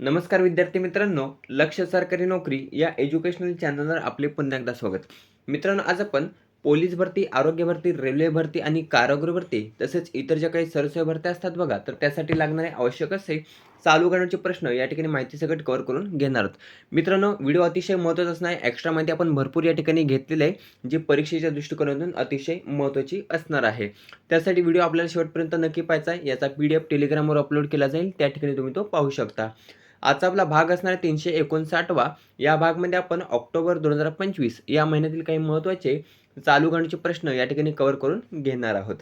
नमस्कार विद्यार्थी मित्रांनो लक्ष सरकारी नोकरी या एज्युकेशनल चॅनलवर आपले पुन्हा एकदा स्वागत. मित्रांनो आज आपण पोलीस भरती आरोग्य भरती रेल्वे भरती आणि कारागृह भरती तसेच इतर ज्या काही सरसेवा भरत्या असतात बघा तर त्यासाठी लागणारे आवश्यक असे चालू करण्याचे प्रश्न या ठिकाणी माहिती सगळं कव्हर करून घेणार आहोत. मित्रांनो व्हिडिओ अतिशय महत्त्वाचा असणार आहे एक्स्ट्रा माहिती आपण भरपूर या ठिकाणी घेतलेली आहे जी परीक्षेच्या दृष्टिकोनातून अतिशय महत्त्वाची असणार आहे. त्यासाठी व्हिडिओ आपल्याला शेवटपर्यंत नक्की पाहायचा आहे याचा पी डी एफ टेलिग्रामवर अपलोड केला जाईल त्या ठिकाणी तुम्ही तो पाहू शकता. आजचा आपला भाग असणार आहे तीनशे एकोणसाठवा. या भागमध्ये आपण ऑक्टोबर दोन हजार पंचवीस या महिन्यातील काही महत्त्वाचे चालू करण्याचे प्रश्न या ठिकाणी कव्हर करून घेणार आहोत.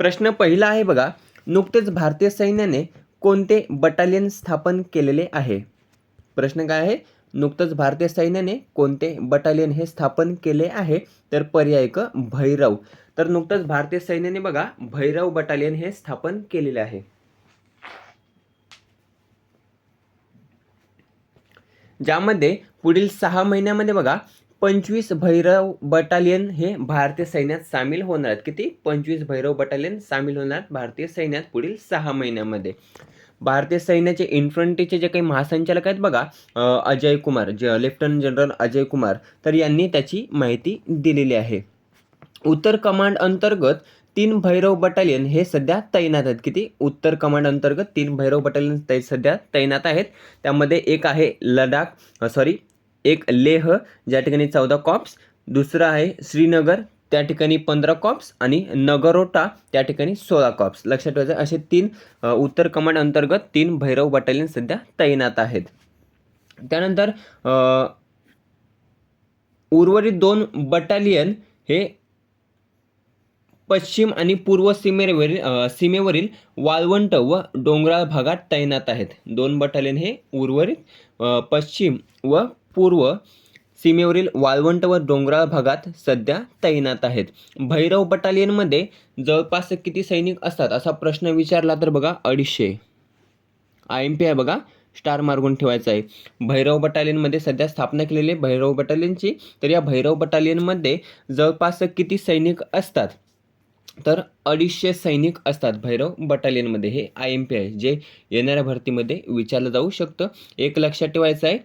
प्रश्न पहिला आहे बघा नुकतेच भारतीय सैन्याने कोणते बटालियन स्थापन केलेले आहे? प्रश्न काय आहे? नुकतंच भारतीय सैन्याने कोणते बटालियन हे स्थापन केले आहे? तर पर्याय क भैरव. तर नुकतंच भारतीय सैन्याने बघा भैरव बटालियन हे स्थापन केलेले आहे. ज्यामध्ये पुढील सहा महिन्यामध्ये बघा पंचवीस भैरव बटालियन हे भारतीय सैन्यात सामील होणार आहेत. किती? पंचवीस भैरव बटालियन सामील होणार भारतीय सैन्यात पुढील सहा महिन्यामध्ये. भारतीय सैन्याचे इन्फंट्रीचे जे काही महासंचालक आहेत बघा अजय कुमार जे लेफ्टनंट जनरल अजय कुमार तर यांनी त्याची माहिती दिलेली आहे. उत्तर कमांड अंतर्गत तीन भैरव बटालियन हे सध्या तैनात आहेत. किती? उत्तर कमांड अंतर्गत तीन भैरव बटालियन तै सध्या तैनात आहेत. त्यामध्ये एक आहे लडाख सॉरी एक लेह ज्या ठिकाणी चौदा कॉप्स दुसरं आहे श्रीनगर त्या ठिकाणी पंधरा कॉप्स आणि नगरोटा त्या ठिकाणी सोळा कॉप्स. लक्षात ठेवायचं असे तीन उत्तर कमांड अंतर्गत तीन भैरव बटालियन सध्या तैनात आहेत. त्यानंतर उर्वरित दोन बटालियन हे पश्चिम आणि पूर्व सीमेवरील सीमेवरील वाळवंट व डोंगराळ भागात तैनात आहेत. दोन बटालियन हे उर्वरित पश्चिम व पूर्व सीमेवरील वाळवंट व डोंगराळ भागात सध्या तैनात आहेत. भैरव बटालियनमध्ये जवळपास किती सैनिक असतात असा प्रश्न विचारला तर बघा अडीचशे. आय एम पी आहे बघा स्टार मार्गून ठेवायचा आहे. भैरव बटालियनमध्ये सध्या स्थापना केलेली आहे भैरव बटालियनची तर या भैरव बटालियनमध्ये जवळपास किती सैनिक असतात? तर अडीचशे सैनिक असतात भैरव बटालियनमध्ये हे आय एम पी आहे जे येणाऱ्या भरतीमध्ये विचारलं जाऊ शकतं. एक लक्षात ठेवायचं आहे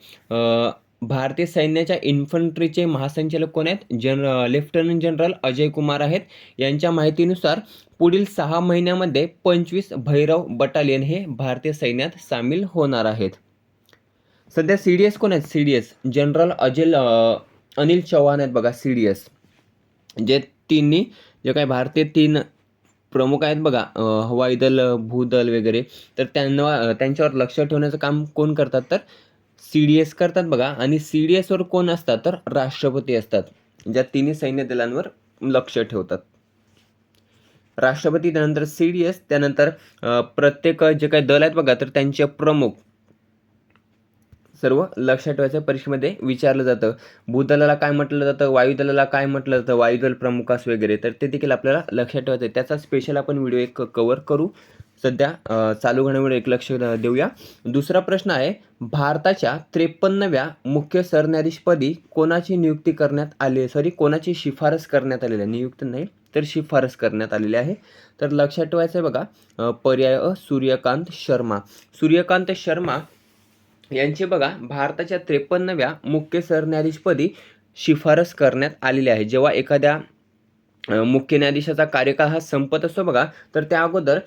भारतीय सैन्याच्या इन्फंट्रीचे महासंचालक कोण आहेत? जन लेफ्टनंट जनरल अजय कुमार आहेत. यांच्या माहितीनुसार पुढील सहा महिन्यामध्ये पंचवीस भैरव बटालियन हे भारतीय सैन्यात सामील होणार आहेत. सध्या सी डी एस कोण आहेत? C D S. General Ajay Anil Chavan आहेत बघा सी डी एस. जे तिन्ही जे काही भारतीय तीन प्रमुख आहेत बघा हवाई दल भूदल वगैरे. तर त्यांना त्यांच्यावर लक्ष ठेवण्याचं काम कोण करतात? तर सी डी एस करतात बघा. आणि सी डी एसवर कोण असतात तर राष्ट्रपती असतात. ज्या तिन्ही सैन्य दलांवर लक्ष ठेवतात. राष्ट्रपती त्यानंतर सी डी एस त्यानंतर प्रत्येक जे काही दल आहेत बघा तर त्यांचे प्रमुख सर्व लक्षात ठेवायचं परीक्षेमध्ये विचारलं जातं. भूदलाला काय म्हटलं जातं? वायुदलाला काय म्हटलं जातं? वायुदल प्रमुखास वगैरे. तर ते देखील आपल्याला लक्षात ठेवायचं त्याचा स्पेशल आपण व्हिडिओ एक कवर करू. सध्या चालू घडामोडीवर एक लक्ष देऊया. दुसरा प्रश्न आहे भारताच्या त्रेपन्नव्या मुख्य सरन्यायाधीशपदी कोणाची नियुक्ती करण्यात आली आहे? सॉरी कोणाची शिफारस करण्यात आलेली आहे? नियुक्त नाही तर शिफारस करण्यात आलेली आहे. तर लक्षात ठेवायचं आहे बघा पर्याय सूर्यकांत शर्मा. सूर्यकांत शर्मा यांची बघा भारताच्या त्रेपन्नव्या मुख्य सरन्यायाधीशपदी शिफारस करण्यात आलेली आहे. जेव्हा एखाद्या मुख्य न्यायाधीशाचा कार्यकाळ हा संपत असतो बघा. तर त्या अगोदर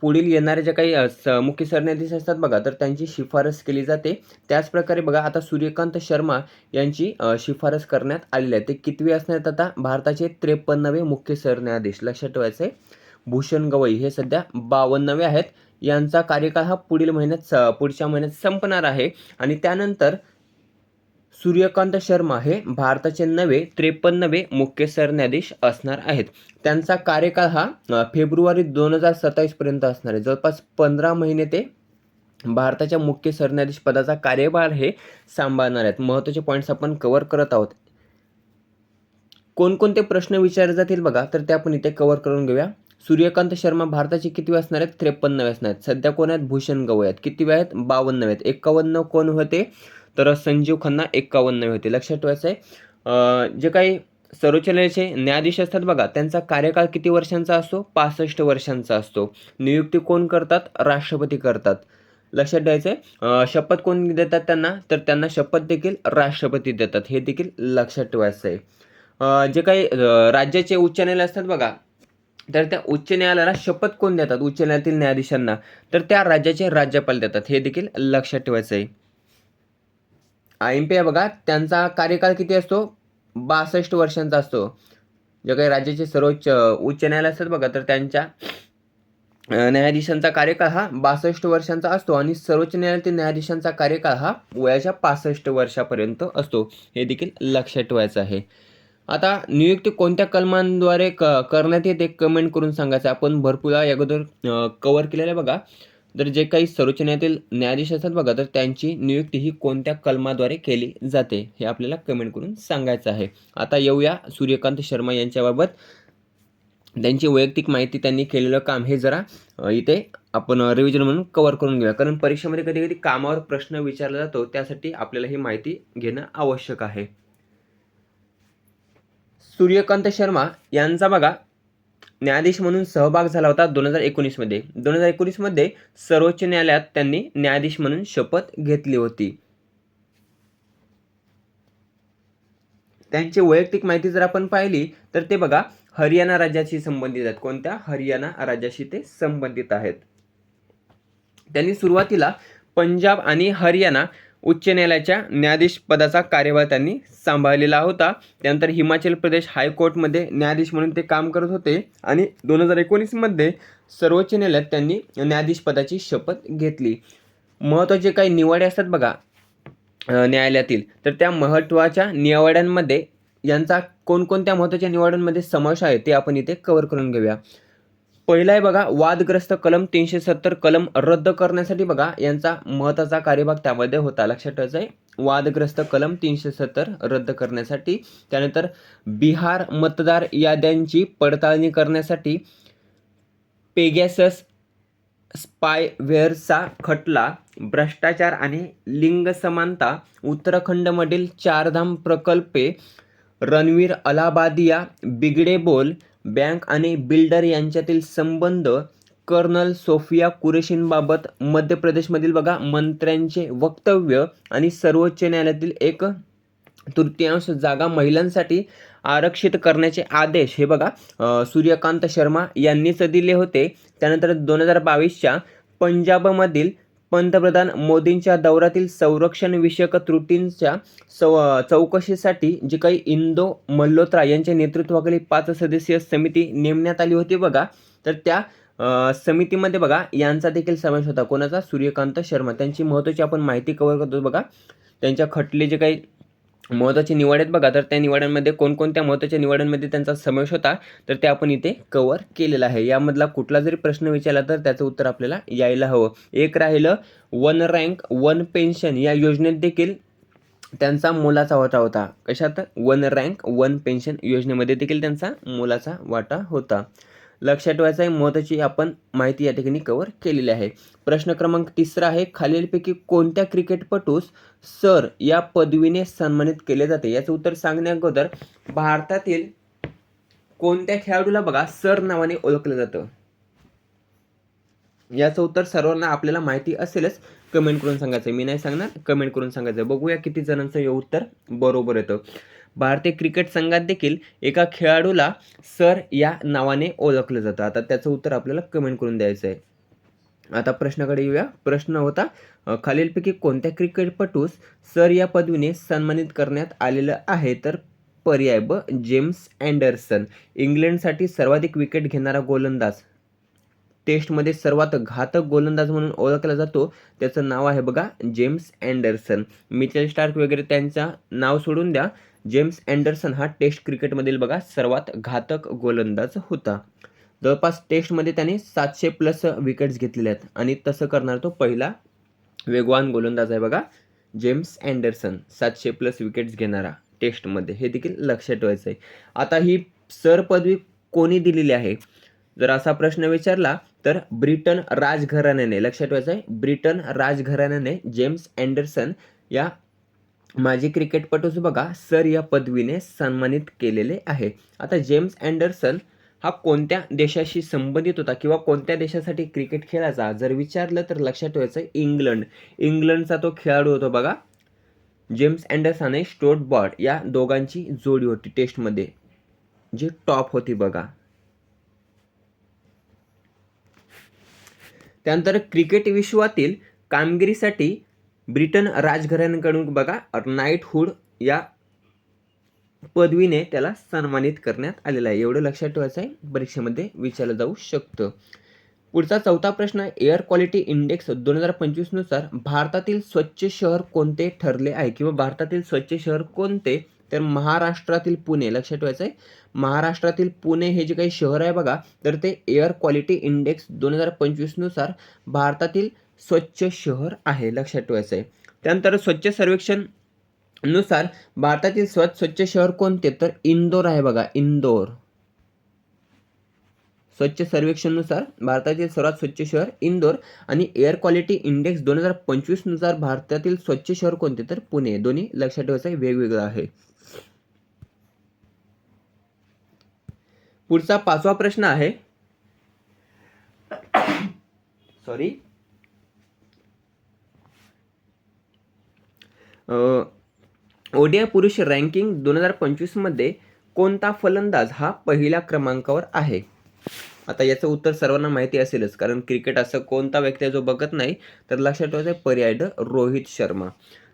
पुढील येणारे जे काही स मुख्य सरन्यायाधीश असतात बघा तर त्यांची शिफारस केली जाते. त्याचप्रकारे बघा आता सूर्यकांत शर्मा यांची शिफारस करण्यात आलेली आहे. ते कितवी असणार आता? भारताचे त्रेपन्नवे मुख्य सरन्यायाधीश. लक्षात ठेवायचं आहे भूषण गवई हे सध्या बावन्नवे आहेत. यांचा कार्यकाळ हा पुढील महिन्यात स- पुढच्या महिन्यात संपणार आहे. आणि त्यानंतर सूर्यकांत शर्मा हे भारताचे नवे त्रेपन्नवे मुख्य सरन्यायाधीश असणार आहेत. त्यांचा कार्यकाळ हा फेब्रुवारी दोन हजार सत्तावीसपर्यंत असणार आहे. जवळपास पंधरा महिने ते भारताच्या मुख्य सरन्यायाधीश पदाचा कार्यभार हे सांभाळणार आहेत. महत्त्वाचे पॉईंट्स आपण कव्हर करत आहोत. कोणकोणते प्रश्न विचारले जातील बघा तर ते आपण इथे कव्हर करून घेऊया. सूर्यकांत शर्मा भारताचे किती असणार आहेत? त्रेपन्नवे असणार आहेत. सध्या कोण आहेत? भूषण गवई आहेत. किती आहेत? बावन्नवे आहेत. एक्कावन्न कोण होते? तर संजीव खन्ना एक्कावन्नवे होते. लक्षात ठेवायचं आहे जे काही सर्वोच्च न्यायालयाचे न्यायाधीश असतात बघा त्यांचा कार्यकाळ किती वर्षांचा असतो? पासष्ट वर्षांचा असतो. नियुक्ती कोण करतात? राष्ट्रपती करतात. लक्षात द्यायचं आहे शपथ कोण देतात त्यांना? तर त्यांना शपथ देखील राष्ट्रपती देतात. हे देखील लक्षात ठेवायचं आहे. जे काही राज्याचे उच्च न्यायालय असतात बघा तर त्या उच्च न्यायालयाला शपथ कोण देतात? उच्च न्यायालयातील न्यायाधीशांना. तर त्या राज्याचे राज्यपाल देतात. हे देखील लक्षात ठेवायचं आहे. एम पी आहे बघा त्यांचा कार्यकाळ किती असतो? बासष्ट वर्षांचा असतो. जे काही राज्याचे सर्वोच्च उच्च न्यायालय असतात बघा तर त्यांच्या न्यायाधीशांचा कार्यकाळ हा बासष्ट वर्षांचा असतो आणि सर्वोच्च न्यायालयातील न्यायाधीशांचा कार्यकाळ हा वयाच्या पासष्ट वर्षापर्यंत असतो. हे देखील लक्षात ठेवायचं आहे. आता नियुक्ती कोणत्या कलमांद्वारे क करण्यात येते कमेंट करून सांगायचं आपण भरपूर अगोदर कवर केलेलं आहे बघा. तर जे काही सर्वोच्च न्यायालयातील न्यायाधीश असतात बघा तर त्यांची नियुक्ती ही कोणत्या कलमाद्वारे केली जाते हे आपल्याला कमेंट करून सांगायचं आहे. आता येऊया सूर्यकांत शर्मा यांच्याबाबत. त्यांची वैयक्तिक माहिती त्यांनी केलेलं काम हे जरा इथे आपण रिव्हिजन म्हणून कवर करून घेऊया. कारण परीक्षेमध्ये कधी कधी कामावर प्रश्न विचारला जातो त्यासाठी आपल्याला ही माहिती घेणं आवश्यक आहे. सूर्यकांत शर्मा यांचा बघा न्यायाधीश म्हणून सहभाग झाला होता दोन हजार एकोणीसमध्ये दोन हजार एकोणीसमध्ये सर्वोच्च न्यायालयात त्यांनी न्यायाधीश म्हणून शपथ घेतली होती. त्यांची वैयक्तिक माहिती जर आपण पाहिली तर ते बघा हरियाणा राज्याशी संबंधित आहेत. कोणत्या? हरियाणा राज्याशी ते संबंधित आहेत. त्यांनी सुरुवातीला पंजाब आणि हरियाणा उच्च न्यायालयाच्या न्यायाधीश पदाचा कार्यभार त्यांनी सांभाळलेला होता. त्यानंतर हिमाचल प्रदेश हायकोर्टमध्ये न्यायाधीश म्हणून ते काम करत होते आणि दोन हजार एकोणीसमध्ये सर्वोच्च न्यायालयात त्यांनी न्यायाधीश पदाची शपथ घेतली. महत्त्वाचे काही निवाडे असतात बघा न्यायालयातील. तर त्या महत्त्वाच्या निवाड्यांमध्ये यांचा कोणकोणत्या महत्त्वाच्या निवाड्यांमध्ये समावेश आहे ते आपण इथे कव्हर करून घेऊया. पहिला आहे बघा वादग्रस्त कलम तीनशे सत्तर कलम रद्द करण्यासाठी बघा यांचा महत्त्वाचा कार्यभाग त्यामध्ये होता. लक्षात ठेवायचं आहे वादग्रस्त कलम तीनशे सत्तर रद्द करण्यासाठी त्यानंतर बिहार मतदार याद्यांची पडताळणी करण्यासाठी पेगॅसस स्पायवेअरचा खटला भ्रष्टाचार आणि लिंग समानता उत्तराखंडमधील चारधाम प्रकल्पे रणवीर अलाहाबादिया बिगडे बोल बँक आणि बिल्डर यांच्यातील संबंध कर्नल सोफिया कुरेशींबाबत मध्य प्रदेशमधील बघा मंत्र्यांचे वक्तव्य आणि सर्वोच्च न्यायालयातील एक तृतीयांश जागा महिलांसाठी आरक्षित करण्याचे आदेश. हे बघा सूर्यकांत शर्मा यांनीच दिले होते. त्यानंतर दोन हजार बावीसच्या पंजाबमधील पंतप्रधान मोदींच्या दौऱ्यातील संरक्षण विषयक त्रुटींच्या चौ चौकशीसाठी जी काही इंदो मल्होत्रा यांच्या नेतृत्वाखाली पाच सदस्यीय समिती नेमण्यात आली होती बघा तर त्या समितीमध्ये बघा यांचा देखील समावेश होता. कोणाचा? सूर्यकांत शर्मा. त्यांची महत्त्वाची आपण माहिती कव्हर करतो बघा. त्यांच्या खटले जे काही महत्त्वाची निवड आहेत बघा तर त्या निवडांमध्ये कोणकोणत्या महत्त्वाच्या निवडांमध्ये त्यांचा समावेश होता तर ते आपण इथे कवर केलेलं आहे. यामधला कुठला जरी प्रश्न विचारला तर त्याचं उत्तर आपल्याला यायला हवं. एक राहिलं वन रँक वन पेन्शन या योजनेत देखील त्यांचा मोलाचा वाटा होता. कशात? वन रँक वन पेन्शन योजनेमध्ये देखील त्यांचा मोलाचा वाटा होता. लक्षात ठेवायचं आहे महत्त्वाची आपण माहिती या ठिकाणी कव्हर केलेली आहे. प्रश्न क्रमांक तिसरा आहे खालीलपैकी कोणत्या क्रिकेटपटूस सर या पदवीने सन्मानित केले जाते? याचं उत्तर सांगण्या अगोदर भारतातील कोणत्या खेळाडूला बघा सर नावाने ओळखलं जातं? याचं उत्तर सर्वांना आपल्याला माहिती असेलच. कमेंट करून सांगायचं मी नाही सांगणार कमेंट करून सांगायचं बघूया किती जणांचं हे उत्तर बरोबर येतं. भारतीय क्रिकेट संघात देखील एका खेळाडूला सर या नावाने ओळखलं जातं. आता त्याचं उत्तर आपल्याला कमेंट करून द्यायचं आहे. आता प्रश्नाकडे येऊया. प्रश्न होता खालीलपैकी कोणत्या क्रिकेटपटूस सर या पदवीने सन्मानित करण्यात आलेलं आहे? तर पर्याय ब जेम्स अँडरसन इंग्लंडसाठी सर्वाधिक विकेट घेणारा गोलंदाज टेस्टमध्ये सर्वात घातक गोलंदाज म्हणून ओळखला जातो. त्याचं नाव आहे बघा जेम्स अँडरसन मिचेल स्टार्क वगैरे त्यांचा नाव सोडून द्या. जेम्स अँडरसन हा टेस्ट क्रिकेटमधील बघा सर्वात घातक गोलंदाज होता. जवळपास टेस्टमध्ये त्याने सातशे प्लस विकेट्स घेतलेल्या आहेत आणि तसं करणार तो पहिला वेगवान गोलंदाज आहे बघा जेम्स अँडरसन सातशे प्लस विकेट्स घेणारा टेस्टमध्ये. हे देखील लक्षात ठेवायचं आहे आता ही सर पदवी कोणी दिलेली आहे? जर असा प्रश्न विचारला तर ब्रिटन राजघराण्याने लक्षात ठेवायचं आहे ब्रिटन राजघराण्याने जेम्स अँडरसन या माजी क्रिकेटपटूच बघा सर या पदवीने सन्मानित केलेले आहे. आता जेम्स अँडरसन हा कोणत्या देशाशी संबंधित होता किंवा कोणत्या देशासाठी क्रिकेट खेळायचा? जर विचारलं तर लक्षात ठेवायचं इंग्लंड. इंग्लंडचा तो खेळाडू होता बघा जेम्स अँडरसन आणि स्टोट बॉट या दोघांची जोडी होती टेस्टमध्ये. जी टॉप होती बघा. त्यानंतर क्रिकेट विश्वातील कामगिरीसाठी ब्रिटन राजघराण्याकडून बघा नाईटहूड या पदवीने त्याला सन्मानित करण्यात आलेला आहे. एवढं लक्षात ठेवायचं आहे परीक्षेमध्ये विचारलं जाऊ शकतं. पुढचा चौथा प्रश्न एअर क्वालिटी इंडेक्स दोन हजार पंचवीसनुसार भारतातील स्वच्छ शहर कोणते ठरले आहे? किंवा भारतातील स्वच्छ शहर कोणते तर महाराष्ट्रातील पुणे लक्षात ठेवायचं आहे महाराष्ट्रातील पुणे हे जे काही शहर आहे बघा तर ते एअर क्वालिटी इंडेक्स दोन हजार पंचवीसनुसार भारतातील स्वच्छ शहर आहे लक्षात ठेवायचं आहे त्यानंतर स्वच्छ सर्वेक्षणनुसार भारतातील सर्वात स्वच्छ शहर कोणते? तर इंदोर आहे बघा इंदोर. स्वच्छ सर्वेक्षणनुसार भारतातील सर्वात स्वच्छ शहर इंदोर आणि एअर क्वालिटी इंडेक्स दोन हजार पंचवीसनुसार भारतातील स्वच्छ शहर कोणते? तर पुणे. दोन्ही लक्षात ठेवायचं आहे वेगवेगळं आहे. पुढचा पाचवा प्रश्न आहे. सॉरी ओडिया पुरुष रँकिंग दोन हजार पंचवीसमध्ये कोणता फलंदाज हा पहिल्या क्रमांकावर आहे? आता याचं उत्तर सर्वांना माहिती असेलच कारण क्रिकेट असं कोणता व्यक्ती आहे जो बघत नाही तर लक्षात ठेवायचं पर्याय ड रोहित शर्मा.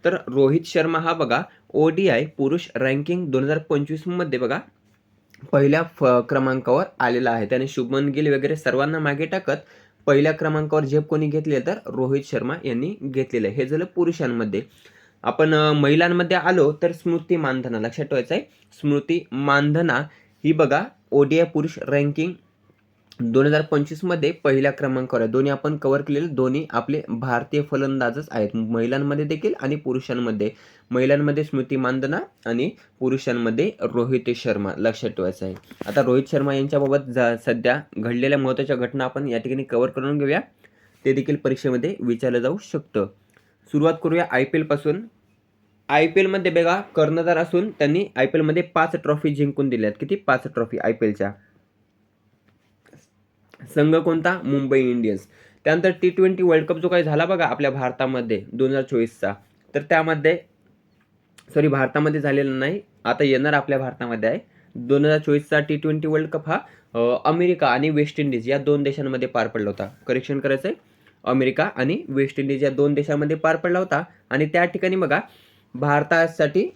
तर रोहित शर्मा हा बघा ओ डी आय पुरुष रँकिंग दोन हजार पंचवीसमध्ये बघा पहिल्या फ क्रमांकावर आलेला आहे. त्याने शुभमन गिल वगैरे सर्वांना मागे टाकत पहिल्या क्रमांकावर झेप कोणी घेतली तर रोहित शर्मा यांनी घेतलेलं आहे. हे झालं पुरुषांमध्ये. आपण महिलांमध्ये आलो तर स्मृती मानधना लक्षात ठेवायचं आहे स्मृती मानधना ही बघा ओडीआय पुरुष रँकिंग दोन हजार पंचवीसमध्ये पहिल्या क्रमांकावर आहे दोन्ही आपण कव्हर केलेले. दोन्ही आपले भारतीय फलंदाजच आहेत. महिलांमध्ये देखील आणि पुरुषांमध्ये. महिलांमध्ये स्मृती मानधना आणि पुरुषांमध्ये रोहित शर्मा. लक्षात ठेवायचं आहे. आता रोहित शर्मा यांच्याबाबत जा सध्या घडलेल्या महत्त्वाच्या घटना आपण या ठिकाणी कव्हर करून घेऊया. ते देखील परीक्षेमध्ये विचारलं जाऊ शकतं. सुरुवात करूया आय पी एलपासून आय पी एलमध्ये बघा कर्णधार असून त्यांनी आय पी एलमध्ये पाच ट्रॉफी जिंकून दिल्या आहेत किती? पाच ट्रॉफी आय पी एलच्या संघ कोणता? मुंबई इंडियन्स. त्यानंतर टी ट्वेंटी वर्ल्ड कप जो काही झाला बघा आपल्या भारतामध्ये दोन हजार चोवीसचा. तर त्यामध्ये सॉरी भारतामध्ये झालेला नाही आता येणार आपल्या भारतामध्ये आहे. दोन हजार चोवीसचा टी ट्वेंटी वर्ल्ड कप हा अमेरिका आणि वेस्ट इंडिज या दोन देशांमध्ये पार पडला होता. करेक्शन करायचं आहे अमेरिका आणि वेस्ट इंडिज या दोन देशांमध्ये पार पडला होता. आणि त्या ठिकाणी बघा भारतासाठी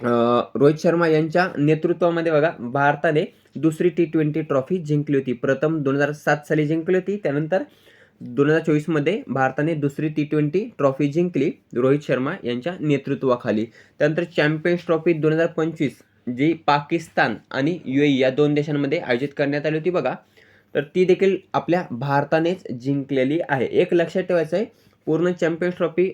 रोहित शर्मा यांच्या नेतृत्वामध्ये बघा भारताने दुसरी टी ट्वेंटी ट्रॉफी जिंकली होती. प्रथम दोन हजार सात साली जिंकली होती त्यानंतर दोन हजार चोवीसमध्ये भारताने दुसरी टी ट्वेंटी ट्रॉफी जिंकली रोहित शर्मा यांच्या नेतृत्वाखाली. त्यानंतर चॅम्पियन्स ट्रॉफी दोन हजार पंचवीस जी पाकिस्तान आणि यू या दोन देशांमध्ये आयोजित करण्यात आली होती बघा. तर ती देखील आपल्या भारतानेच जिंकलेली आहे. एक लक्षात ठेवायचं आहे पूर्ण चॅम्पियन्स ट्रॉफी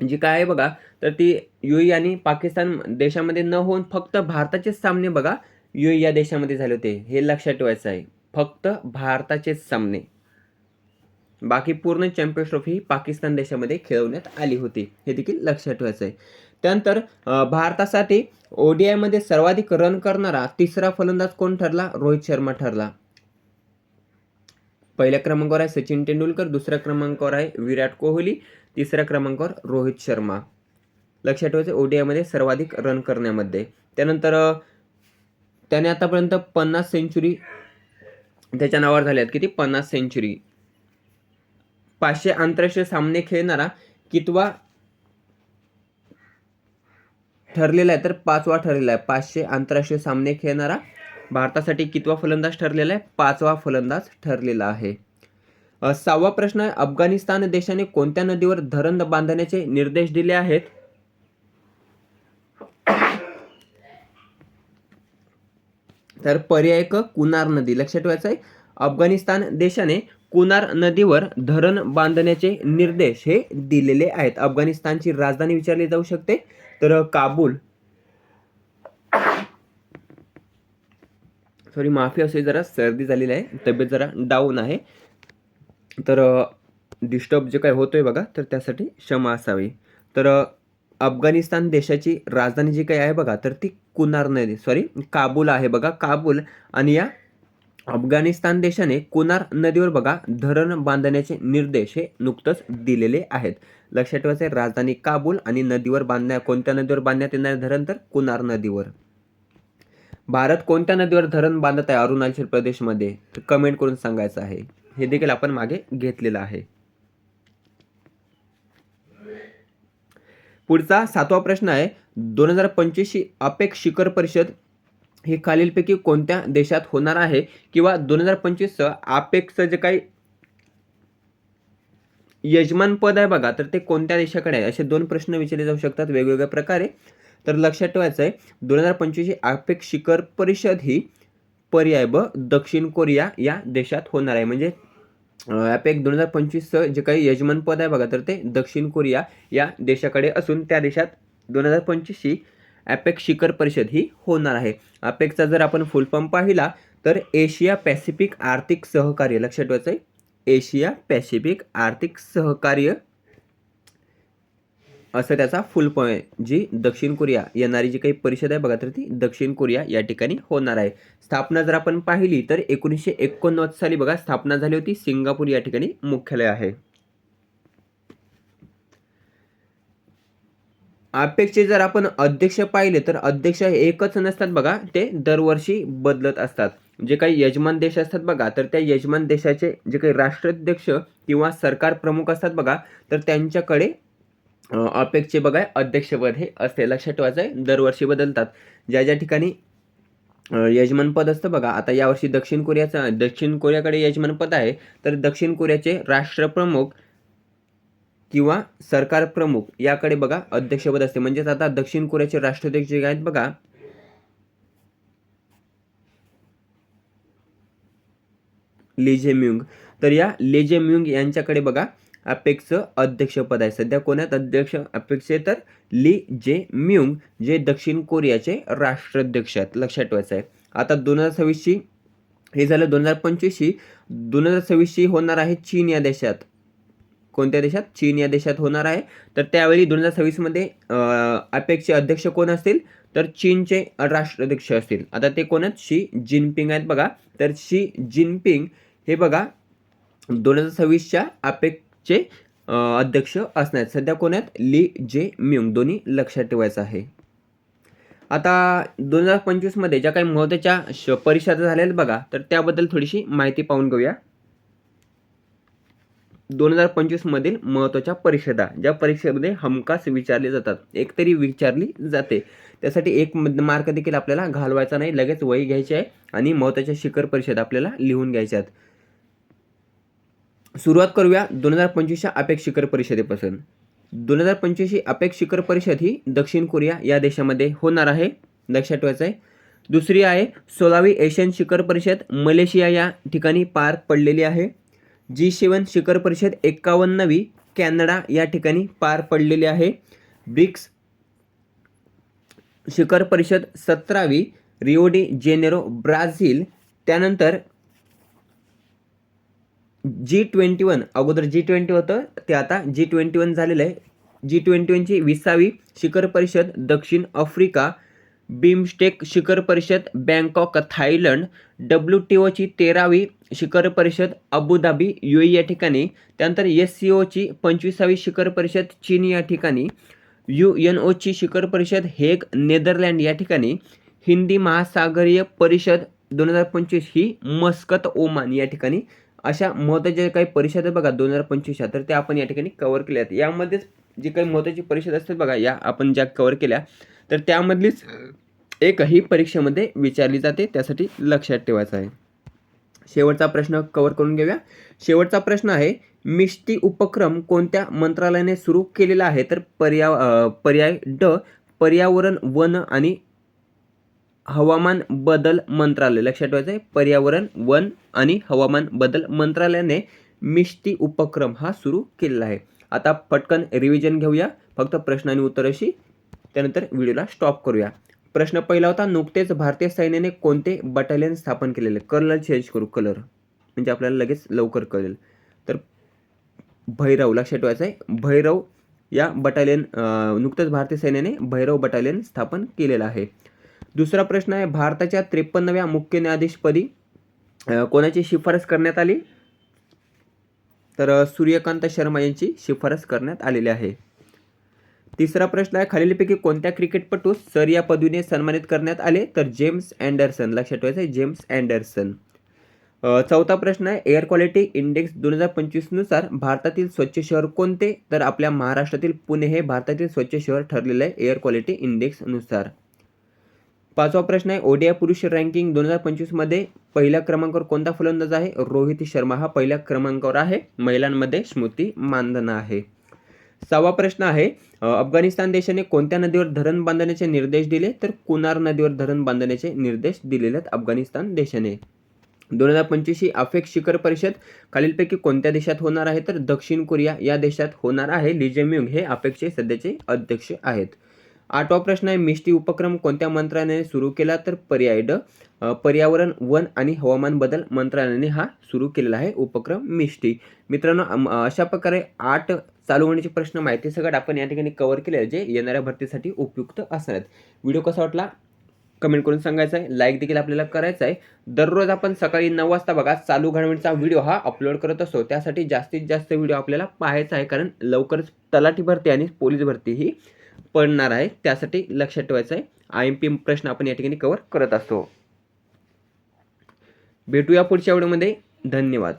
जी काय आहे बघा तर ती यू आणि पाकिस्तान देशामध्ये न होऊन फक्त भारताचेच सामने बघा यू या देशामध्ये झाले होते. हे लक्षात ठेवायचं आहे. फक्त भारताचेच सामने. बाकी पूर्ण चॅम्पियन्स ट्रॉफी ही पाकिस्तान देशामध्ये खेळवण्यात आली होती. हे देखील लक्षात ठेवायचं आहे. त्यानंतर अं, भारतासाठी ओडीआयमध्ये सर्वाधिक रन करणारा तिसरा फलंदाज कोण ठरला? रोहित शर्मा ठरला. पहिल्या क्रमांकावर आहे सचिन तेंडुलकर दुसऱ्या क्रमांकावर आहे विराट कोहली तिसऱ्या क्रमांकावर रोहित शर्मा. लक्षात ठेवायचं ओडीआयमध्ये सर्वाधिक रन करण्यामध्ये. त्यानंतर त्याने आतापर्यंत पन्नास सेंचुरी त्याच्या नावावर झाल्यात किती? पन्नास सेंचुरी पाचशे आंतरराष्ट्रीय सामने खेळणारा कितवा ठरलेला आहे? तर पाचवा ठरलेला आहे. पाचशे आंतरराष्ट्रीय सामने खेळणारा भारतासाठी कितवा फलंदाज ठरलेला आहे? पाचवा फलंदाज ठरलेला आहे. सहावा प्रश्न आहे अफगाणिस्तान देशाने कोणत्या नदीवर धरण बांधण्याचे निर्देश दिले आहेत? तर पर्याय क कुनार नदी. लक्षात ठेवायचं आहे अफगाणिस्तान देशाने कुनार नदीवर धरण बांधण्याचे निर्देश हे दिलेले आहेत. अफगाणिस्तानची राजधानी विचारली जाऊ शकते. तर काबूल. सॉरी माफी असे जरा सर्दी झालेली आहे तब्येत जरा डाऊन आहे. तर डिस्टर्ब जे काही आहे बघा तर त्यासाठी क्षमा असावी. तर अफगाणिस्तान देशाची राजधानी जी काही आहे बघा तर ती कुनार नदी सॉरी काबूल आहे बघा काबूल. आणि या अफगाणिस्तान देशाने कुनार नदीवर बघा धरण बांधण्याचे निर्देश हे नुकतंच दिलेले आहेत. लक्षात ठेवायचं राजधानी काबूल आणि नदीवर बांधण्या कोणत्या नदीवर बांधण्यात येणारे धरण तर कुनार नदीवर. भारत कोणत्या नदीवर धरण बांधत आहे अरुणाचल प्रदेशमध्ये? कमेंट करून सांगायचं आहे. हे देखील आपण मागे घेतलेलं आहे. पुढचा सातवा प्रश्न आहे दोन हजार पंचवीसशी अपेक शिखर परिषद ही खालीलपैकी कोणत्या देशात होणार आहे किंवा दोन हजार पंचवीसचं आपेक्सचं जे काही यजमानपद आहे बघा तर ते कोणत्या देशाकडे आहे? असे दोन प्रश्न विचारले जाऊ शकतात वेगवेगळ्या प्रकारे. तर लक्षात ठेवायचं आहे दोन हजार पंचवीसची आपेक्स शिखर परिषद ही पर्याय ब दक्षिण कोरिया या देशात होणार आहे. म्हणजे ॲपेक दोन हजार पंचवीसचं जे काही यजमानपद आहे बघा तर ते दक्षिण कोरिया या देशाकडे असून त्या देशात दोन हजार पंचवीसची ॲपेक शिखर परिषद ही होणार आहे. ॲपेकचा जर आपण फुल फॉर्म पाहिला तर एशिया पॅसिफिक आर्थिक सहकार्य लक्षात ठेवायचं आहे एशिया पॅसिफिक आर्थिक सहकार्य असं त्याचा फुल पॉईंट जी दक्षिण कोरिया येणारी जी काही परिषद आहे बघा तर ती दक्षिण कोरिया या ठिकाणी होणार आहे. स्थापना जर आपण पाहिली तर एकोणीसशे एकोणनव्वद साली बघा स्थापना झाली होती सिंगापूर या ठिकाणी मुख्यालय आहे. आपेक्षे जर आपण अध्यक्ष पाहिले तर अध्यक्ष हे एकच नसतात बघा ते दरवर्षी बदलत असतात. जे काही यजमान देश असतात बघा तर त्या यजमान देशाचे जे काही राष्ट्राध्यक्ष किंवा सरकार प्रमुख असतात बघा तर त्यांच्याकडे अपेक्षे बघा अध्यक्षपद हे असते. लक्षात ठेवायचं आहे दरवर्षी बदलतात. ज्या ज्या ठिकाणी यजमानपद असतं बघा आता यावर्षी दक्षिण कोरियाचं दक्षिण कोरियाकडे यजमानपद आहे तर दक्षिण कोरियाचे राष्ट्रप्रमुख किंवा सरकार प्रमुख याकडे बघा अध्यक्षपद असते. म्हणजेच आता दक्षिण कोरियाचे राष्ट्राध्यक्ष जे आहेत बघा लेझेम्युंग तर या लेझेम्युंग यांच्याकडे बघा अपेक्सचं अध्यक्षपद आहे. सध्या कोणात अध्यक्ष अपेक्षे तर ली जे म्युंग जे दक्षिण कोरियाचे राष्ट्राध्यक्ष आहेत. लक्षात ठेवायचं आहे. आता दोन हजार सव्वीसची हे झालं दोन हजार पंचवीसची. दोन हजार सव्वीसची होणार आहे चीन या देशात. कोणत्या देशात? चीन या देशात होणार आहे. तर त्यावेळी दोन हजार सव्वीसमध्ये अपेक्षे अध्यक्ष कोण असतील? तर चीनचे राष्ट्राध्यक्ष असतील. आता ते कोण आहेत? शी जिनपिंग आहेत बघा. तर शी जिनपिंग हे बघा दोन हजार सव्वीसच्या चे अध्यक्ष असणार. आहेत सध्या कोण आहेत ली जे म्युंग. दोन्ही लक्षात ठेवायचं आहे. आता दोन हजार पंचवीसमध्ये ज्या काही महत्त्वाच्या श परिषदा झाल्या आहेत बघा तर त्याबद्दल थोडीशी माहिती पाहून घेऊया. दोन हजार पंचवीसमधील महत्त्वाच्या परिषदा ज्या परीक्षेमध्ये हमखास विचारले जातात. एक तरी विचारली जाते. त्यासाठी एक मार्क देखील आपल्याला घालवायचा नाही. लगेच वही घ्यायची आहे आणि महत्त्वाच्या शिखर परिषद आपल्याला लिहून घ्यायच्या आहेत सुरुवात करूया दोन हजार पंचवीसच्या अपेक्ष शिखर परिषदेपासून. दोन हजार पंचवीसची अपेक्ष शिखर परिषद ही दक्षिण कोरिया या देशामध्ये होणार आहे. लक्षात ठेवायचं आहे दुसरी आहे सोळावी एशियन शिखर परिषद मलेशिया या ठिकाणी पार पडलेली आहे. जी सेवन शिखर परिषद एक्कावन्नवी कॅनडा या ठिकाणी पार पडलेली आहे. ब्रिक्स शिखर परिषद सतरावी रिओडी जेनेरो ब्राझील त्यानंतर जी ट्वेंटी वन अगोदर जी ट्वेंटी होतं ते आता जी ट्वेंटी वन झालेलं आहे. जी ट्वेंटी वनची विसावी शिखर परिषद दक्षिण आफ्रिका बिमस्टेक शिखर परिषद बँकॉक थायलंड डब्ल्यू टी ओची तेरावी शिखर परिषद अबुधाबी यू या ठिकाणी. त्यानंतर एस सी ओची पंचवीसावी शिखर परिषद चीन या ठिकाणी. यू एन ओची शिखर परिषद हेग नेदरलँड या ठिकाणी. हिंदी महासागरीय परिषद दोन हजार पंचवीस ही मस्कत ओमान या ठिकाणी अशा महत्त्वाच्या काही परिषद बघा दोन हजार पंचवीसच्या तर त्या आपण या ठिकाणी कवर केल्या आहेत यामध्येच जी काही महत्त्वाची परिषद असते बघा या आपण ज्या कवर केल्या तर त्यामधलीच एकही परीक्षेमध्ये विचारली जाते त्यासाठी लक्षात ठेवायचं आहे. शेवटचा प्रश्न कवर करून घेऊया. शेवटचा प्रश्न आहे मिष्टी उपक्रम कोणत्या मंत्रालयाने सुरू केलेला आहे? तर पर्या पर्याय ड पर्यावरण वन आणि हवामान बदल मंत्रालय. लक्षात ठेवायचं आहे पर्यावरण वन आणि हवामान बदल मंत्रालयाने मिष्टी उपक्रम हा सुरू केलेला आहे. आता पटकन रिव्हिजन घेऊया. फक्त प्रश्न आणि उत्तर अशी. त्यानंतर व्हिडिओला स्टॉप करूया. प्रश्न पहिला होता नुकतेच भारतीय सैन्याने कोणते बटालियन स्थापन केलेले? कलर चेंज करू कलर म्हणजे आपल्याला लगेच लवकर कळेल. तर भैरव लक्षात ठेवायचं आहे भैरव या बटालियन नुकतंच भारतीय सैन्याने भैरव बटालियन स्थापन केलेलं आहे. दुसरा प्रश्न आहे भारताच्या त्रेपन्नव्या मुख्य न्यायाधीशपदी कोणाची शिफारस करण्यात आली? तर सूर्यकांत शर्मा यांची शिफारस करण्यात आलेली आहे. तिसरा प्रश्न आहे खालीलपैकी कोणत्या क्रिकेटपटू सर या पदवीने सन्मानित करण्यात आले? तर जेम्स अँडरसन लक्षात ठेवायचं आहे जेम्स अँडरसन चौथा प्रश्न आहे एअर क्वालिटी इंडेक्स दोन हजार पंचवीसनुसार भारतातील स्वच्छ शहर कोणते? तर आपल्या महाराष्ट्रातील पुणे हे भारतातील स्वच्छ शहर ठरलेलं आहे एअर क्वालिटी इंडेक्सनुसार पाचवा प्रश्न आहे ओडिया पुरुष रँकिंग दोन हजार पंचवीसमध्ये पहिल्या क्रमांकावर कोणता फलंदाज आहे? रोहित शर्मा हा पहिल्या क्रमांकावर आहे. महिलांमध्ये स्मृती मानधना आहे. सहावा प्रश्न आहे अफगाणिस्तान देशाने कोणत्या नदीवर धरण बांधण्याचे निर्देश दिले? तर कुनार नदीवर धरण बांधण्याचे निर्देश दिलेले आहेत अफगाणिस्तान देशाने. दोन हजार पंचवीस ही अफेक शिखर परिषद खालीलपैकी कोणत्या देशात होणार आहे? तर दक्षिण कोरिया या देशात होणार आहे. लिजेम्युंग हे अपेक्षे सध्याचे अध्यक्ष आहेत. आठवा प्रश्न आहे. मिष्टी उपक्रम कोणत्या मंत्रालयाने सुरू केला तर पर्याय ड पर्यावरण वन आणि हवामान बदल मंत्रालयाने हा सुरू केलेला आहे उपक्रम मिष्टी. मित्रांनो अशा प्रकारे आठ चालू होण्याचे प्रश्न माहिती सगळं आपण या ठिकाणी कव्हर केले आहे, जे येणाऱ्या भरतीसाठी उपयुक्त असणार आहेत. व्हिडिओ कसा वाटला? कमेंट करून सांगायचं आहे. लाईक देखील आपल्याला करायचं आहे. दररोज आपण सकाळी नऊ वाजता बघा चालू घडामोडीचा व्हिडिओ हा अपलोड करत असतो. त्यासाठी जास्तीत जास्त व्हिडिओ आपल्याला पाहायचा आहे कारण लवकरच तलाठी भरती आणि पोलीस भरती ही पडणार आहे त्यासाठी लक्षात ठेवायचं आहे. आय एम पी प्रश्न आपण या ठिकाणी कव्हर करत असतो. भेटूया पुढच्या व्हिडिओमध्ये. धन्यवाद.